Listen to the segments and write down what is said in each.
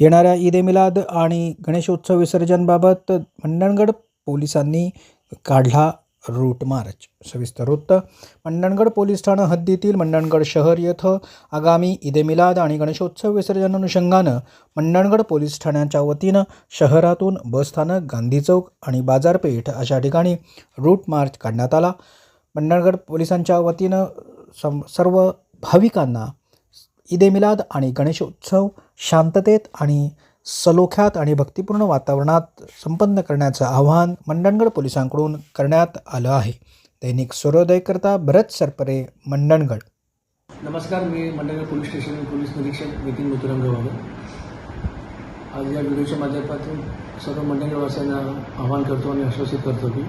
येणाऱ्या ईद ए मिलाद आणि गणेशोत्सव विसर्जनबाबत मंडणगड पोलिसांनी काढला रूट मार्च. सविस्तर वृत्त. मंडणगड पोलीस ठाणं हद्दीतील मंडणगड शहर येथं आगामी ईद ए मिलाद आणि गणेशोत्सव विसर्जन अनुषंगानं मंडणगड पोलीस ठाण्याच्या वतीनं शहरातून बसस्थानक गांधी चौक आणि बाजारपेठ अशा ठिकाणी रूट मार्च काढण्यात आला. मंडणगड पोलिसांच्या वतीनं सम सर्व भाविकांना ईद ए मिलाद आणि गणेशोत्सव शांततेत आणि सलोख्यात आणि भक्तिपूर्ण वातावरणात संपन्न करण्याचं आवाहन मंडणगड पोलिसांकडून करण्यात आलं आहे. दैनिक सूर्योदयकरता भरत सरपरे मंडणगड. नमस्कार मी मंडळगड पोलीस स्टेशन पोलीस निरीक्षक नितीन मुतुरंग आज या व्हिडिओच्या माध्यमातून सर्व मंडळवासियांना आवाहन करतो आणि आश्वासित करतो की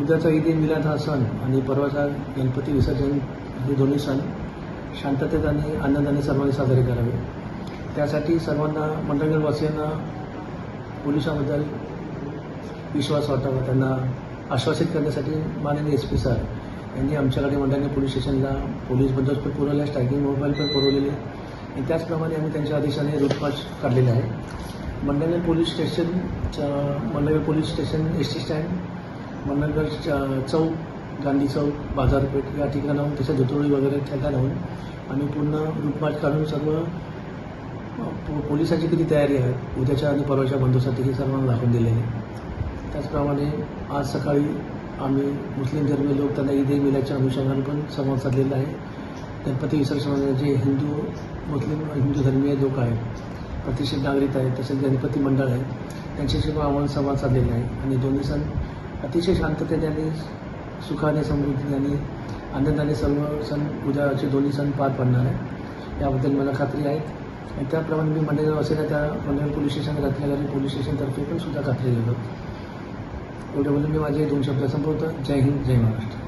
उद्याचा ईद मिलाद हा सण आणि परवाचा गणपती विसर्जन हे दोन्ही सण शांततेत आणि आनंदाने सर्वांनी साजरे करावे. त्यासाठी सर्वांना मंडळगडवासियांना पोलिसांबद्दल विश्वास वाटावा. त्यांना आश्वासित करण्यासाठी माननीय एस पी सर यांनी आमच्याकडे मंडळाने पोलीस स्टेशनला पोलीस बंदोबस्त पुरवला स्ट्रायकिंग मोबाईल पण पुरवलेले आणि त्याचप्रमाणे आम्ही त्यांच्या आदेशाने रूट मार्च काढलेले आहे. मंडळगड पोलीस स्टेशनच्या Mandangad police station S T stand Mandangad च- चौक गांधी चौक बाजारपेठ या ठिकाणाहून तसेच दुतोळी वगैरे ठिकाणाहून आम्ही पूर्ण रूट काढून सर्व पोलिसाची किती तयारी आहे? उद्याच्या आणि परवाच्या बंदोबस्तासाठी हे सर्वांना दाखवून दिलेले आहे. त्याचप्रमाणे आज सकाळी आम्ही मुस्लिम धर्मीय लोक त्यांना ईद ए मिलाच्या अनुषंगाने पण संवाद साधलेला आहे. गणपती विसर्जनाने जे हिंदू मुस्लिम हिंदू धर्मीय लोक आहेत प्रतिष्ठित नागरिक आहेत तसेच गणपती मंडळ आहे त्यांच्याशी पण आम्हाला संवाद साधलेला आहे. आणि दोन्ही सण अतिशय शांततेने आणि सुखाने समृद्धीने आणि आनंदाने सर्व सण उद्याचे दोन्ही सण पार पडणार आहे याबद्दल मला खात्री आहे. आणि त्याप्रमाणे मी मंडळगाव असेल त्या Mandal police station Ratnagiri police स्टेशनतर्फे पण सुद्धा घातले गेलो एवढे बोलून मी माझे दोन शब्द संपवतो. जय हिंद जय महाराष्ट्र.